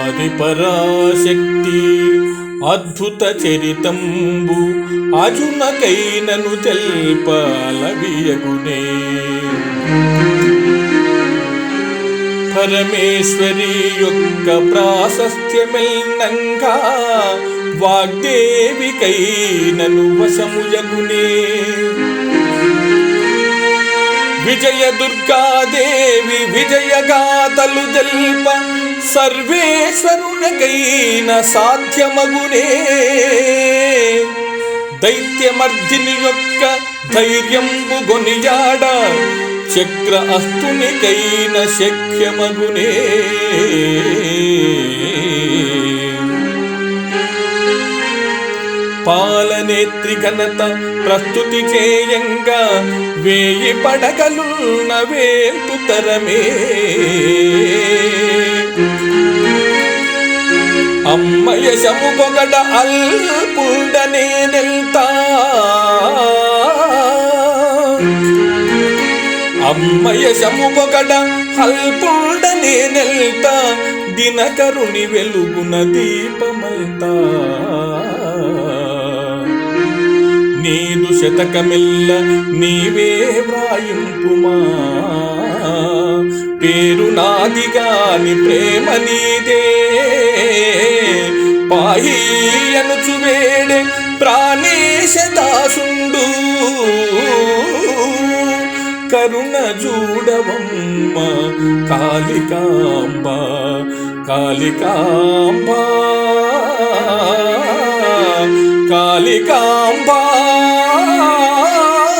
ఆది పరాశక్తి అద్భుత చరితంబు అజునకైనను తెల్పాలవియగునే. పరమేశ్వరి యొక్క ప్రాశస్త్యమెల్నంగా వాగ్దేవికైనను వశముయగునే. విజయ దుర్గాదేవి విజయగాతలు తెల్ప సర్వేశ్వరునకైన సాధ్యమగునే. దైత్యమర్దిని యొక్క ధైర్యంబు గొనియాడ చక్ర అస్తునికైన శక్యమగునే. పాలనేత్రి ఘనత ప్రస్తుతి చేయంగా వేయి పడగలున్న వేల్పు తరమే పొగడ శముగొగడ అల్పుండనే నెల్తా. అమ్మయ శముగొగడ అల్పుండనే నెల్తా. దినకరుని వెలుగున దీపమంతా నీదు శతకమిల్ల నీవే వ్రాయింపుమా. పేరు నాది గాని ప్రేమ నీదే. పాయి అనుచు ప్రాణేశ దాసుండు. కరుణ చూడవమ్మ కాళికాంబ కాళికాంబ కాళికాంబా.